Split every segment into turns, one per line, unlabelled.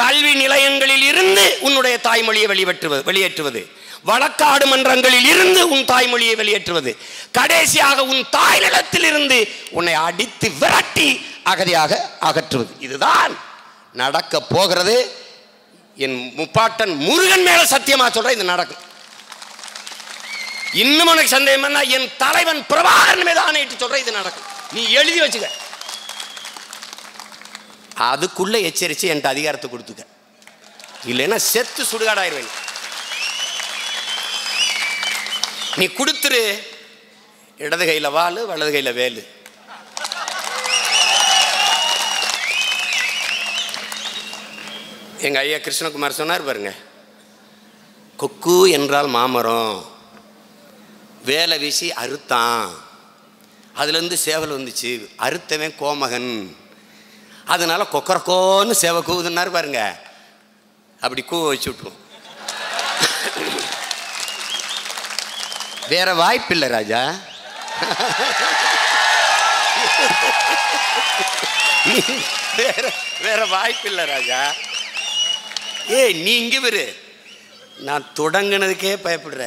கல்வி நிலையங்களில் இருந்து உன்னுடைய தாய்மொழியை வெளியேற்றுவது வெளியேற்றுவது. வழக்காடு மன்றங்களில் இருந்து உன் தாய்மொழியை வெளியேற்றுவது. கடைசியாக உன் தாய் நிலத்தில் இருந்து உன்னை அடித்து விரட்டி அகதியாக அகற்றுவது. இதுதான் நடக்க போகிறது. என் முப்பாட்டன் முருகன் மேல சத்தியமா சொல்றேன் இது நடக்கும் இன்னும் உனக்கு சந்தேகம் என்ன என் தலைவன் பிரபாகரன் மீது ஆணையிட்டு சொல்ற இது நடக்கும் நீ எழுதி வச்சுக்க. அதுக்குள்ளே எச்சரித்து என்கிட்ட அதிகாரத்தை கொடுத்துக்க. இல்லைன்னா செத்து சுடுகாடாயிருவேன். நீ கொடுத்துரு. இடது கையில் வாளு வலது கையில் வேலு. எங்கள் ஐயா கிருஷ்ணகுமார் சொன்னார் பாருங்க கொக்கு என்றால் மாமரம் வேலை வீசி அறுத்தான். அதுலேருந்து சேவல் வந்துச்சு அறுத்தவன் கோமகன். அதனால கொக்கரக்கோன்னு சேவை கூவுதுன்னாரு பாருங்க. அப்படி கூவ வச்சு விட்டுரும். வேற வாய்ப்பில்லை ராஜா. வேற வேற வாய்ப்பில்லை ராஜா. ஏய் நீ இங்க பெரு நான் தொடங்கினதுக்கே பயப்படுற.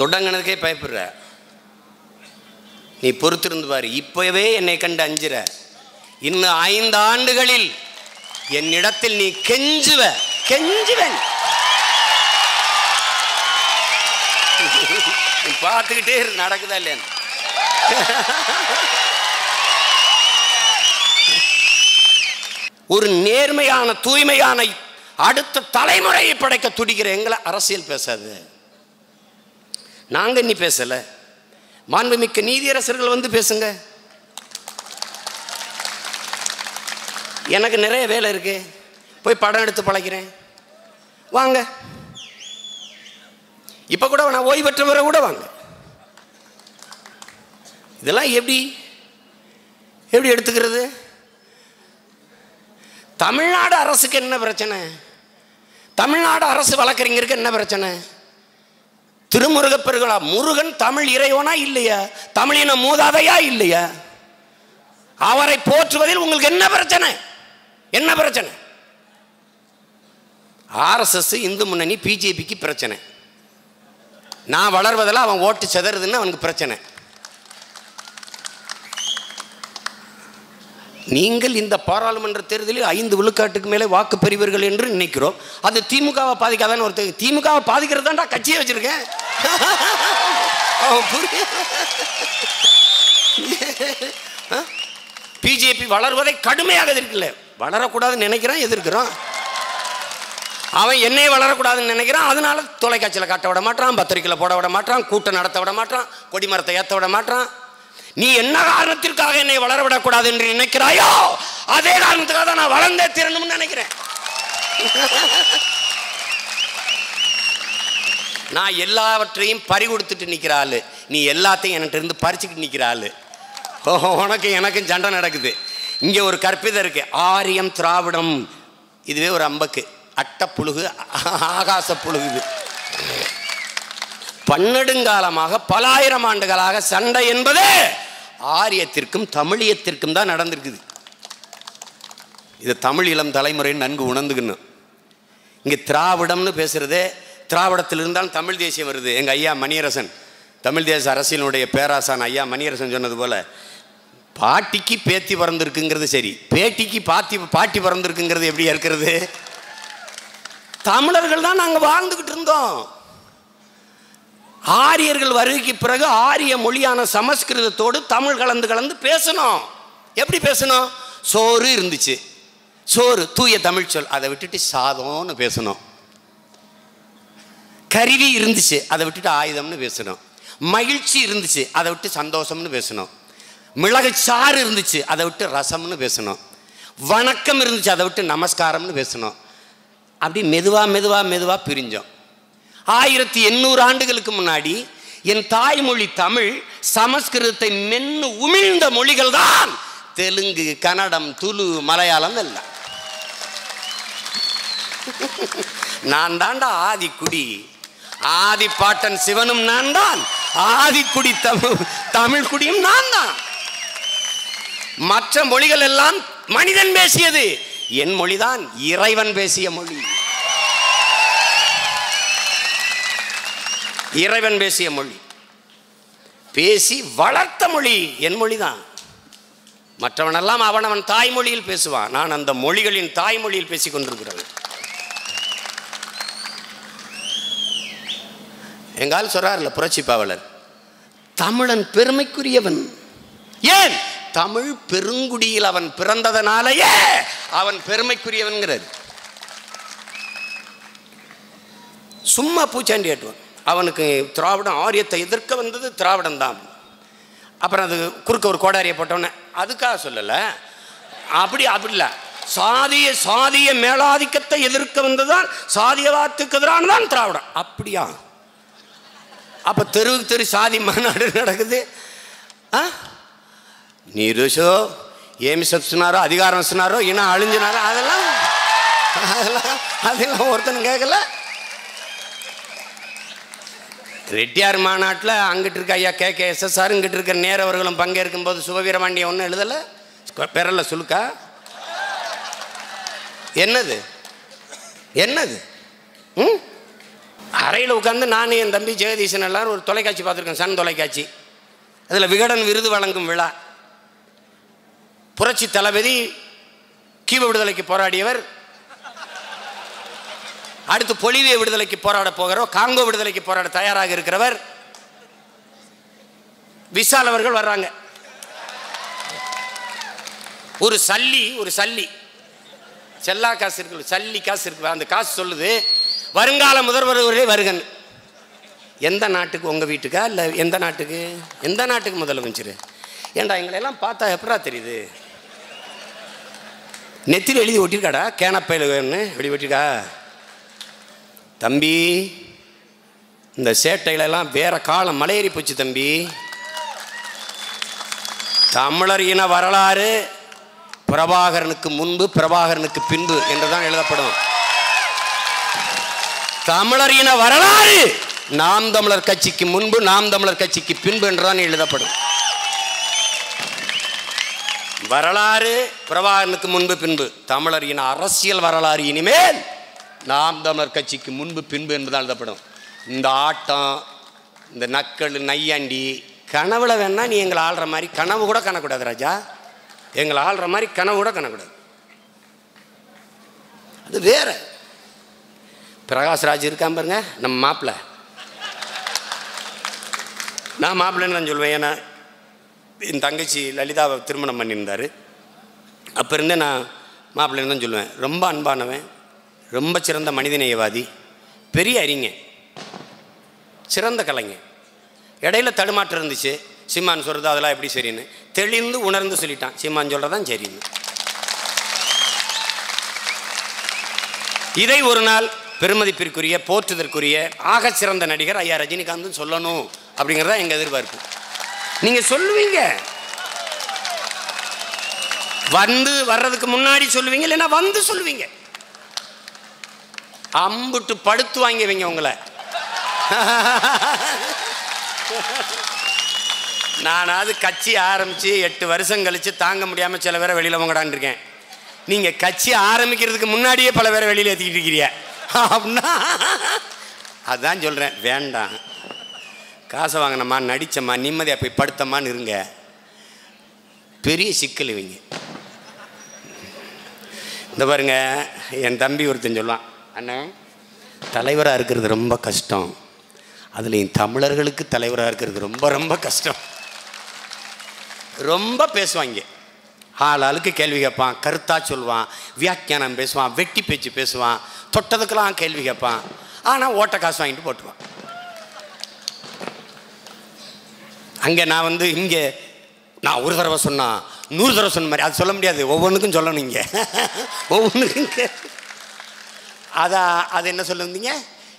தொடங்கினதுக்கே பயப்படுற. நீ பொறுத்திருந்து பாரு. இப்பவே என்னை கண்டு அஞ்சுற. இன்னும் ஐந்து ஆண்டுகளில் என்னிடத்தில் நீ கெஞ்சுவ. கெஞ்சுவன். நீ பார்த்துக்கிட்டே நடக்குதா இல்லையான்னு ஒரு நேர்மையான தூய்மையான அடுத்த தலைமுறையை படைக்க துடிக்கிற எங்களை அரசியல் பேசாது. நாங்க இன்னி பேசல. மாண்புமிக்க நீதியரசர்கள் வந்து பேசுங்க. எனக்கு நிறைய வேலை இருக்கு. போய் படம் எடுத்து பழகிறேன். வாங்க. இப்போ கூட நான் ஓய்வு பெற்றவரை கூட வாங்க. இதெல்லாம் எப்படி? எப்படி எடுத்துக்கிறது? தமிழ்நாடு அரசுக்கு என்ன பிரச்சனை? தமிழ்நாடு அரசு வழக்கறிஞருக்கு என்ன பிரச்சனை? திருமுருகப்பெருகளா? முருகன் தமிழ் இறைவனா இல்லையா? தமிழின மூதாதையா இல்லையா? அவரை போற்றுவதில் உங்களுக்கு என்ன பிரச்சனை? என்ன பிரச்சனை? ஆர்எஸ்எஸ் இந்து முன்னணி பிஜேபிக்கு பிரச்சனை. நான் வளர்வதில் அவன் ஓட்டு செதறுதுன்னு அவனுக்கு பிரச்சனை. நீங்கள் இந்த பாராளுமன்ற தேர்தலில் ஐந்து விழுக்காட்டுக்கு மேலே வாக்கு பெறுவீர்கள் என்று நினைக்கிறோம். அது திமுகவை பாதிக்காதான்னு ஒருத்தர் திமுகவை பாதிக்கிறது தான்டா கட்சியை வச்சிருக்கேன். பிஜேபி வளர்வதை கடுமையாக எதிர்க்கல. வளரக்கூடாதுன்னு நினைக்கிறான் எதிர்க்கிறான். அவன் என்னையே வளரக்கூடாதுன்னு நினைக்கிறான் அதனால தொலைக்காட்சியில் காட்ட விட மாட்டான் பத்திரிக்கையில் போட விட மாட்டான் கூட்டம் நடத்த விட மாட்டான் கொடிமரத்தை ஏற்ற விட மாட்டான். நீ என்ன காரணத்திற்காக என்னை வளர விடக்கூடாது என்று நினைக்கிறாயோ அதே காரணத்துக்காக தான் நான் வளர்ந்தே திறனும்னு நினைக்கிறேன். நான் எல்லாவற்றையும் பறி கொடுத்துட்டு நிற்கிறாள் நீ எல்லாத்தையும் என்கிட்ட இருந்து பறிச்சுக்கிட்டு நிற்கிறாள் உனக்கு எனக்கும் சண்டை நடக்குது. இங்கே ஒரு கற்பிதம் இருக்கு. ஆரியம் திராவிடம். இதுவே ஒரு அம்பக்கு. அட்டப்புழுகு ஆகாச புழுகு பன்னெடுங்காலமாக பல ஆயிரம் ஆண்டுகளாக சண்டை என்பது ஆரியத்திற்கும் தமிழியத்திற்கும் தான் நடந்திருக்குது. இது தமிழ் இளம் தலைமுறை நன்கு உணர்ந்துக்கணும் இங்கே திராவிடம்னு பேசுகிறது திராவிடத்தில் இருந்தாலும் தமிழ் தேசியம் வருது. எங்கள் ஐயா மணியரசன் தமிழ் தேச அரசியலுடைய பேராசான் ஐயா மணியரசன் சொன்னது போல் பாட்டிக்கு பேத்தி பிறந்திருக்குங்கிறது சரி பேட்டிக்கு பாத்தி பாட்டி பிறந்திருக்குங்கிறது எப்படி இருக்கிறது? தமிழர்கள் தான் நாங்கள் வாழ்ந்துக்கிட்டு இருந்தோம். ஆரியர்கள் வருகைக்கு பிறகு ஆரிய மொழியான சமஸ்கிருதத்தோடு தமிழ் கலந்து கலந்து பேசணும். எப்படி பேசணும்? சோறு இருந்துச்சு. சோறு தூய தமிழ் சொல். அதை விட்டுட்டு சாதம்னு பேசணும். கருவி இருந்துச்சு. அதை விட்டுட்டு ஆயுதம்னு பேசணும். மகிழ்ச்சி இருந்துச்சு. அதை விட்டு சந்தோஷம்னு பேசணும். மிளகு சாறு இருந்துச்சு. அதை விட்டு ரசம்னு பேசணும். வணக்கம் இருந்துச்சு. அதை விட்டு நமஸ்காரம்னு பேசணும். அப்படி மெதுவாக மெதுவாக மெதுவாக பிரிஞ்சோம். ஆயிரத்தி எண்ணூறு ஆண்டுகளுக்கு முன்னாடி என் தாய்மொழி தமிழ் சமஸ்கிருதத்தை மென்னு உமிழ்ந்த மொழிகள் தான் தெலுங்கு கன்னடம் துளு மலையாளம் எல்லாம். நான் தாண்டா ஆதிக்குடி. ஆதி பாட்டன் சிவனும் நான் தான். ஆதிக்குடி தமிழ் தமிழ் குடியும் நான் தான். மற்ற மொழிகள் எல்லாம் மனிதன் பேசியது. என் மொழிதான் இறைவன் பேசிய மொழி. இறைவன் பேசிய மொழி. பேசி வளர்த்த மொழி என் மொழிதான் மற்றவனெல்லாம் அவன் அவன் தாய்மொழியில் பேசுவான். நான் அந்த மொழிகளின் தாய்மொழியில் பேசிக் கொண்டிருக்கிறேன். எங்கால் சொல்றாருல புரட்சி பாவலர்? தமிழன் பெருமைக்குரியவன். ஏன்? தமிழ் பெருங்குடியில் அவன் பிறந்ததனாலேயே அவன் பெருமைக்குரியவன்கிறார் சும்மா பூச்சாண்டி ஆட்டுவான். அவனுக்கு திராவிடம் ஆரியத்தை எதிர்க்க வந்தது திராவிடம் தான் அப்புறம் அது குறுக்க ஒரு கோடாரியை போட்டோன்னே அதுக்காக சொல்லலை. அப்படி அப்படி இல்லை. சாதிய சாதிய மேலாதிக்கத்தை எதிர்க்க வந்ததால் சாதியவாத்துக்கு எதிரான தான் திராவிடம். அப்படியா? அப்போ தெருவுக்கு தெரு சாதி மாநாடு நடக்குது. ஆ? நிருஷோ ஏமி சொன்னாரோ அதிகாரம் வச்சினாரோ இனம் அழிஞ்சினாரோ அதெல்லாம் அதெல்லாம் அதெல்லாம் ஒருத்தன் கேட்கல. ரெட்டியார் மாநாட்டில் அங்கிட்டு இருக்க ஐயா கே கே எஸ்எஸ்ஆர் இங்கிட்டு இருக்க நேரவர்களும் பங்கேற்கும் போது சுபவீரபாண்டிய ஒன்றும் எழுதலை? பெறல சுலுக்கா என்னது? என்னது? ம்? அறையில் உட்காந்து நான் என் தம்பி ஜெகதீசன் எல்லாரும் ஒரு தொலைக்காட்சி பார்த்துருக்கேன் சன் தொலைக்காட்சி. அதில் விகடன் விருது வழங்கும் விழா. புரட்சி தளபதி கீவ விடுதலைக்கு போராடியவர் அடுத்து பொலிவிய விடுதலைக்கு போராட போகிறோம் காங்கோ விடுதலைக்கு போராட தயாராக இருக்கிறவர் விஷால் அவர்கள் வர்றாங்க. ஒரு சல்லி ஒரு சல்லி. செல்லா காசு இருக்கு சல்லி காசு இருக்கு அந்த காசு சொல்லுது வருங்கால முதல்வர்களே வருகன். எந்த நாட்டுக்கு உங்கள் வீட்டுக்கா இல்லை எந்த நாட்டுக்கு? எந்த நாட்டுக்கு முதலமைச்சர்? ஏன்டா எங்களை எல்லாம் பார்த்தா எப்படா தெரியுது? நெத்தியில் எழுதி ஒட்டிருக்காடா கேனப்பையில் வேணும்னு எப்படி ஒட்டிருக்கா? தம்பி இந்த சேட்டையில எல்லாம் வேற காலம் மலையேறி போச்சு தம்பி. தமிழர் இன வரலாறு பிரபாகரனுக்கு முன்பு பிரபாகரனுக்கு பின்பு என்றுதான் எழுதப்படும். தமிழர் இன வரலாறு நாம் தமிழர் கட்சிக்கு முன்பு நாம் தமிழர் கட்சிக்கு பின்பு என்றுதான் எழுதப்படும். வரலாறு பிரபாகரனுக்கு முன்பு பின்பு தமிழர் இன அரசியல் வரலாறு இனிமேல் நாம் தமிழர் கட்சிக்கு முன்பு பின்பு என்பதால் எழுதப்படும் இந்த ஆட்டம் இந்த நக்கல் நையாண்டி கனவுல வேணா நீ எங்களை ஆள்ற மாதிரி கனவு கூட காணக்கூடாது ராஜா. எங்களை ஆள்ற மாதிரி கனவு கூட காணக்கூடாது. அது வேற. பிரகாஷ்ராஜ் இருக்கான் பாருங்க நம்ம மாப்பிள்ளை. நான் மாப்பிள்ளைன்னு நான் சொல்லுவேன் ஏன்னா என் தங்கச்சி லலிதாவை திருமணம் பண்ணியிருந்தார். அப்போ இருந்தே நான் மாப்பிள்ளைன்னு தான் சொல்லுவேன் ரொம்ப அன்பானவன். ரொம்ப சிறந்த மனிதநேயவாதி பெரிய அறிஞர் சிறந்த கலைஞர் இடையில தடுமாற்றம் இருந்துச்சு. சீமான் சொல்கிறது அதெல்லாம் எப்படி சரின்னு. தெளிந்து உணர்ந்து சொல்லிட்டான். சீமான் சொல்கிறதான் சரின்னு. இதை ஒரு நாள் பெருமதிப்பிற்குரிய போற்றுதற்குரிய ஆக சிறந்த நடிகர் ஐயா ரஜினிகாந்த் சொல்லணும் அப்படிங்கிறதா எங்கள் எதிர்பார்ப்பு. நீங்கள் சொல்லுவீங்க. வந்து வர்றதுக்கு முன்னாடி சொல்லுவீங்க இல்லைன்னா வந்து சொல்லுவீங்க. அம்புட்டு படுத்து வாங்கிவிங்க உங்களை. நானாவது கட்சி ஆரம்பித்து எட்டு வருஷம் கழித்து தாங்க முடியாமல் சில பேரை வெளியில் வாங்கடான்னு இருக்கேன் நீங்கள் கட்சி ஆரம்பிக்கிறதுக்கு முன்னாடியே பல பேரை வெளியில் ஏற்றிக்கிட்டு இருக்கிறீங்க அப்படின்னா அதான் சொல்கிறேன் வேண்டாம். காசை வாங்கினம்மா நடித்தம்மா நிம்மதியாக போய் படுத்தம்மான்னு இருங்க. பெரிய சிக்கல் இவங்க. இந்த பாருங்க என் தம்பி ஒருத்தன் சொல்லுவான் அண்ணன் தலைவராக இருக்கிறது ரொம்ப கஷ்டம். அதுலேயும் தமிழர்களுக்கு தலைவராக இருக்கிறது ரொம்ப ரொம்ப கஷ்டம். ரொம்ப பேசுவாங்க. ஆள் ஆளுக்கு கேள்வி கேட்பான் கருத்தா சொல்லுவான் வியாக்கியானம் பேசுவான் வெட்டி பேச்சு பேசுவான் தொட்டதுக்கெல்லாம் கேள்வி கேட்பான். ஆனால் ஓட்ட காசு வாங்கிட்டு போட்டுருவான். அங்கே நான் வந்து இங்கே நான் ஒரு தடவை சொன்னான் நூறு தடவை சொன்ன மாதிரி அது சொல்ல முடியாது. ஒவ்வொன்றுக்கும் சொல்லணும் இங்கே. ஒவ்வொன்றுக்கும் இங்கே அதான் அது என்ன சொல்லுந்தீங்க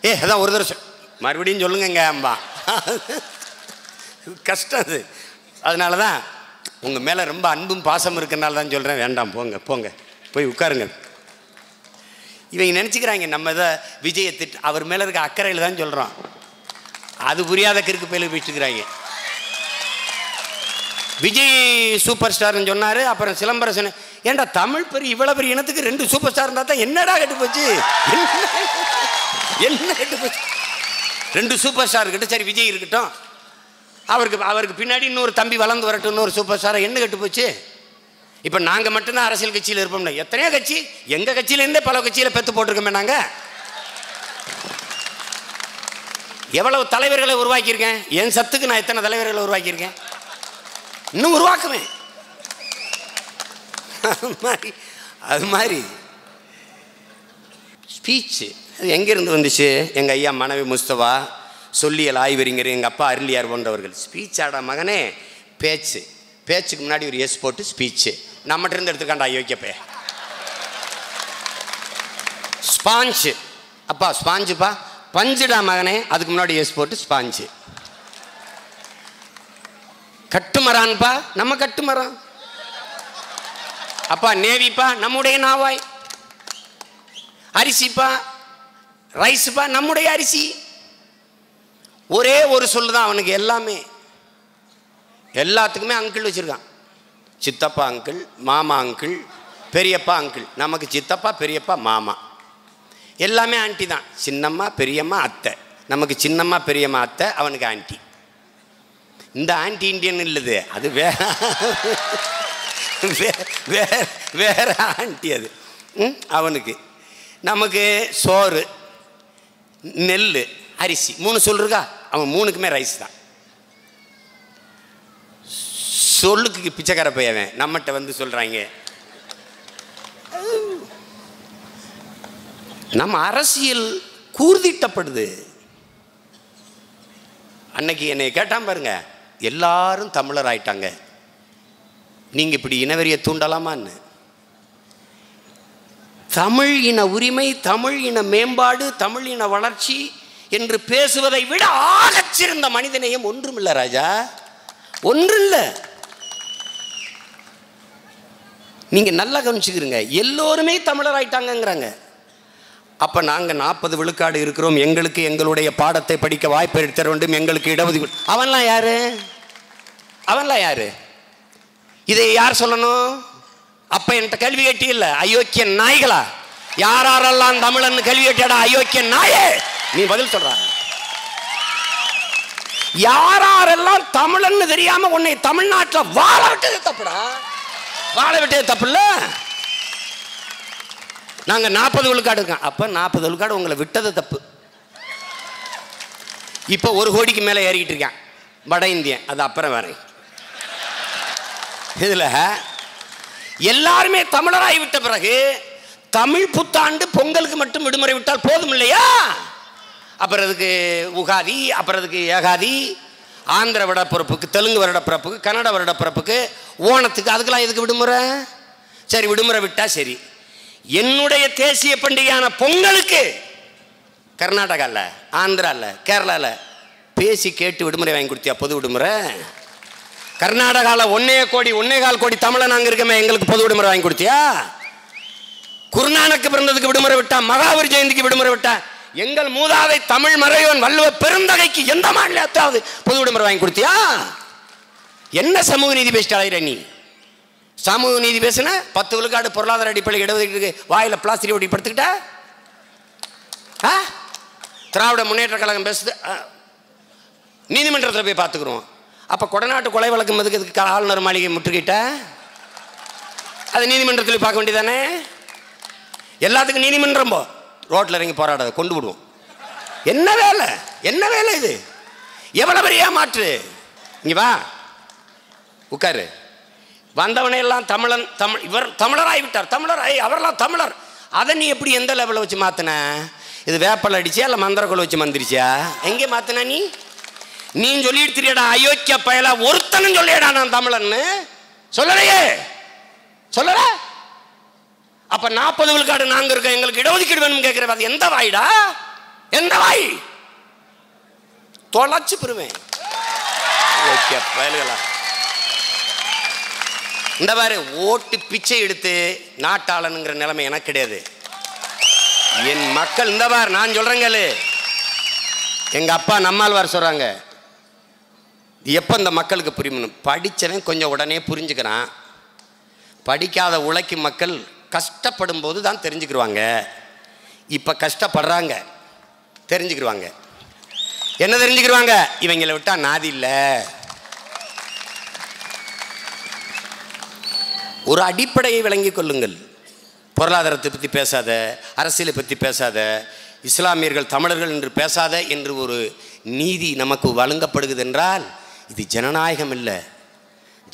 ஏ அதான் ஒரு தடவை மறுபடியும் சொல்லுங்கங்க அம்பா. கஷ்டம் அது. அதனால தான் உங்கள் மேலே ரொம்ப அன்பும் பாசம் இருக்கனால தான் சொல்கிறேன் வேண்டாம் போங்க போங்க. போய் உட்காருங்க. இவங்க நினச்சிக்கிறாங்க நம்ம இதை விஜயை திட்டு அவர் மேலே இருக்க அக்கறையில் தான் சொல்கிறோம் அது புரியாத கிறுக்கு பயில போயிட்டுருக்குறாங்க விஜய் சூப்பர் ஸ்டார்னு சொன்னார் அப்புறம் சிலம்பரசன் ஏன்டா தமிழ் பெரிய இவ்வளோ பெரிய இனத்துக்கு ரெண்டு சூப்பர் ஸ்டார் இருந்தால் தான் என்னடா கெட்டு போச்சு? என்ன- கெட்டு போச்சு? ரெண்டு சூப்பர் ஸ்டார் கிட்ட சரி விஜய் இருக்கட்டும். அவருக்கு அவருக்கு பின்னாடி இன்னொரு தம்பி வளர்ந்து வரட்டும் இன்னொரு சூப்பர் ஸ்டார் என்ன கெட்டு போச்சு? இப்போ நாங்கள் மட்டும்தான் அரசியல் கட்சியில் இருப்போம்ல. எத்தனையோ கட்சி எங்கள் கட்சியிலேருந்தே பல கட்சியில் பெற்று போட்டிருக்கோமே நாங்கள் எவ்வளவு தலைவர்களை உருவாக்கியிருக்கேன்? என் சத்துக்கு நான் எத்தனை தலைவர்களை உருவாக்கியிருக்கேன்? இன்னும் உருவாக்குவேன். அது மாதிரி அது மாதிரி. ஸ்பீச்சு அது எங்கேருந்து வந்துச்சு? எங்கள் ஐயா மனைவி முஸ்தபா சொல்லியல் ஆய்வறிஞர் எங்கள் அப்பா அருளியார் போன்றவர்கள். ஸ்பீச் ஆட மகனே பேச்சு. பேச்சுக்கு முன்னாடி ஒரு எஸ் போட்டு ஸ்பீச்சு நம்மகிட்ட இருந்து எடுத்துக்காண்டா யோக்கியப்பே ஸ்பாஞ்சு அப்பா ஸ்பாஞ்சுப்பா பஞ்சுடா மகனே அதுக்கு முன்னாடி எஸ் போட்டு ஸ்பாஞ்சு கட்டுமரான்ப்பா நம்ம கட்டுமரம். அப்பா நேவிப்பா நம்முடைய நாவாய். அரிசிப்பா ரைஸுப்பா நம்முடைய அரிசி. ஒரே ஒரு சொல்லு தான் அவனுக்கு எல்லாமே. எல்லாத்துக்குமே அங்கிள் வச்சுருக்கான். சித்தப்பா அங்கிள் மாமா அங்கிள் பெரியப்பா அங்கிள் நமக்கு சித்தப்பா பெரியப்பா மாமா. எல்லாமே ஆண்டி தான். சின்னம்மா பெரியம்மா அத்தை. நமக்கு சின்னம்மா பெரியம்மா அத்தை அவனுக்கு ஆண்டி இந்த ஆன்டி இண்டியன் இல்லது. அது வே- வேற வேற ஆண்டி அது. அவனுக்கு. நமக்கு சோறு நெல் அரிசி மூணு சொல்லிருக்கா அவன் மூணுக்குமே ரைஸ் தான். சொல்லுக்கு பிச்சைக்கார பையவன் நம்மகிட்ட வந்து சொல்றாங்க. நம்ம அரசியல் கூர்திட்டப்படுது. அன்னைக்கு என்னை கேட்டான் பாருங்க எல்லாரும் தமிழர் ஆயிட்டாங்க. நீங்க இப்படி இனவெறியை தூண்டலாமான்னு தமிழ் இன உரிமை தமிழ் இன மேம்பாடு தமிழ் இன வளர்ச்சி என்று பேசுவதை விட ஆகச்சிறந்த மனிதநேயம் ஒன்றுமில்லை ராஜா. ஒன்றும் இல்லை நீங்கள் நல்லா கவனிச்சுக்கிறீங்க எல்லோருமே தமிழர் ஆயிட்டாங்கங்கிறாங்க. நாங்கள் நாற்பது விழுக்காடு இருக்கிறோம். எங்களுக்கு எங்களுடைய பாடத்தை படிக்க வாய்ப்பு தர வேண்டும். எங்களுக்கு இடஒதுக்கீடு. அவன்லாம் யாரு? அவன்லாம் யாரு? இதை யார் சொல்லணும்? அப்ப என்கிட்ட கேள்வி கேட்டி இல்ல. அயோக்கிய நாய்களா? யாரெல்லாம் தமிழன் கேள்வி கேட்டியாடா அயோக்கிய நாயே? நீ பதில் சொல்ற. யாரெல்லாம் தமிழன்னு தெரியாம உன்னை தமிழ்நாட்டில் வாழ விட்டது தப்புடா? வாழ விட்டது தப்பு இல்ல? நாங்க நாற்பது விழுக்காடு இருக்கோம். அப்ப நாற்பது விழுக்காடு உங்களை விட்டது தப்பு. இப்போ ஒரு கோடிக்கு மேலே ஏறிக்கிட்டு இருக்கேன். வட இந்தியன். அது அப்புறம் வேறேன் இதில் எல்லாருமே தமிழராகி விட்ட பிறகு தமிழ் புத்தாண்டு பொங்கலுக்கு மட்டும் விடுமுறை விட்டால் போதும் இல்லையா? அப்புறம் அதுக்கு உகாதி அப்புறதுக்கு ஏகாதி ஆந்திர வருடப்பிறப்புக்கு தெலுங்கு வருடப்பிறப்புக்கு கன்னட வருடப்பிறப்புக்கு ஓணத்துக்கு அதுக்கெல்லாம் எதுக்கு விடுமுறை? சரி விடுமுறை விட்டால் சரி. என்னுடைய தேசிய பண்டிகையான பொங்கலுக்கு கர்நாடகாவில் ஆந்திராவில் கேரளாவில் பேசி கேட்டு விடுமுறை வாங்கி கொடுத்தியா? பொது விடுமுறை? கர்நாடகாவில் ஒன்னே கோடி ஒன்னே கால் கோடி தமிழை நாங்கள் இருக்கமே எங்களுக்கு பொது விடுமுறை வாங்கி கொடுத்தியா? குருநானக்கு பிறந்ததுக்கு விடுமுறை விட்டா மகாவீர் ஜெயந்திக்கு விடுமுறை விட்டா எங்கள் மூதாதை தமிழ் மறைவன் வள்ளுவ பெருந்தகைக்கு எந்த மாநிலத்தாவது பொது விடுமுறை வாங்கி கொடுத்தியா? என்ன சமூக நீதி பேசிட்டு அலையிற நீ? சமூக நீதி பேசுன பத்து விழுக்காடு பொருளாதார அடிப்படையில் இடஒதுக்கீடு வாயில பிளாஸ்டிக் ஒட்டி படுத்துக்கிட்ட? ஆ? திராவிட முன்னேற்ற கழகம் பேசுது ஆ. நீதிமன்றத்தில் போய் பார்த்துக்குறோம் அப்போ கொடநாட்டு கொலை வழக்கு எதுக்கு இதுக்கு ஆளுநர் மாளிகை முற்றுகிட்ட? அது நீதிமன்றத்தில் பார்க்க வேண்டியதானே எல்லாத்துக்கும் நீதிமன்றம் போ. ரோட்டில் இறங்கி போராடாத கொண்டு விடுவோம். என்ன வேலை? என்ன வேலை இது? எவ்வளவு பெரிய ஏமாற்று? இங்கே வா. உட்காரு. வந்தவனை எல்லாம் தமிழன் தமிழ் இவர் தமிழராய் விட்டார். ஐ அவரெல்லாம் தமிழர். அதை நீ எப்படி எந்த லெவலில் வச்சு மாற்றின இது வேப்பல் அடிச்சியா இல்லை மந்திரக்குள்ள வச்சு மந்திரிச்சியா? எங்கே மாற்றின நீ? நீ சொல்லிட்டு தெரியடா அயோக்கிய பயலா ஒருத்தனும் சொல்லியடா நான் தமிழன்னு. சொல்லலையே? சொல்லல? அப்ப நாற்பது விழுக்காடு நாங்க இருக்கோம் எங்களுக்கு இடஒதுக்கீடு வேணும் கேட்கிற அது எந்த வாய்டா? எந்த வாய்? தொலைச்சு பெறுவேன் பயல்களா. இந்த மாதிரி ஓட்டு பிச்சை எடுத்து நாட்டாளனுங்கிற நிலைமை எனக்கு கிடையாது. என் மக்கள் இந்த பார் நான் சொல்றேங்க எங்க அப்பா நம்மாழ்வார் சொல்றாங்க எப்போ இந்த மக்களுக்கு புரியணும் படித்தவன் கொஞ்சம் உடனே புரிஞ்சுக்கிறான். படிக்காத உழைக்கும் மக்கள் கஷ்டப்படும் போது தான் தெரிஞ்சுக்கிடுவாங்க இப்போ கஷ்டப்படுறாங்க. தெரிஞ்சுக்கிடுவாங்க என்ன தெரிஞ்சுக்கிடுவாங்க இவங்களை விட்டால் நாதி இல்லை. ஒரு அடிப்படையை விளங்கிக் கொள்ளுங்கள். பொருளாதாரத்தை பற்றி பேசாத அரசியலை பற்றி பேசாத இஸ்லாமியர்கள் தமிழர்கள் என்று பேசாத என்று ஒரு நீதி நமக்கு வழங்கப்படுகிறது என்றால் இது ஜனநாயகம் இல்லை.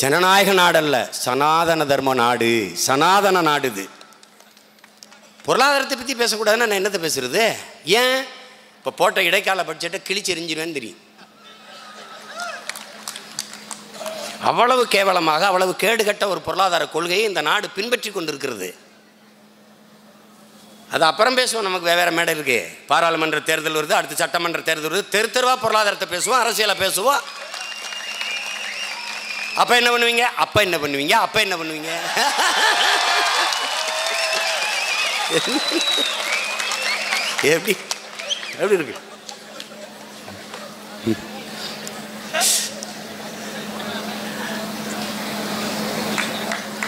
ஜனநாயக நாடல்ல சனாதன தர்ம நாடு சனாதன நாடு இது. பொருளாதாரத்தை பற்றி பேசக்கூடாதுன்னா நான் என்னத்தை பேசுறது? ஏன்? இப்போ போட்ட இடைக்கால பட்ஜெட்டை கிழிச்செறிஞ்சிருவேன்னு தெரியும். அவ்வளவு கேவலமாக அவ்வளவு கேடுகட்ட ஒரு பொருளாதார கொள்கையை இந்த நாடு பின்பற்றி கொண்டிருக்கிறது. அது அப்புறம் பேசுவோம் நமக்கு வெவ்வேறு மேடை இருக்குது பாராளுமன்ற தேர்தல் வருது அடுத்து சட்டமன்ற தேர்தல் வருது. தெரு தெருவாக பொருளாதாரத்தை பேசுவோம் அரசியலை பேசுவோம். அப்ப என்ன பண்ணுவீங்க? அப்ப என்ன பண்ணுவீங்க? அப்ப என்ன பண்ணுவீங்க? எப்படி? எப்படி இருக்கு?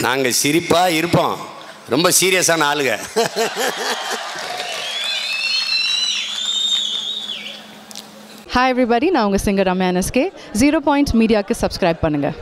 நாங்கள் சிரிப்பாக இருப்போம். ரொம்ப சீரியஸான ஆளுங்க
ஹாய் எவ்ரிபடி நான் உங்கள் singer Ramya NSK zero point மீடியாவுக்கு சப்ஸ்கிரைப் பண்ணுங்கள்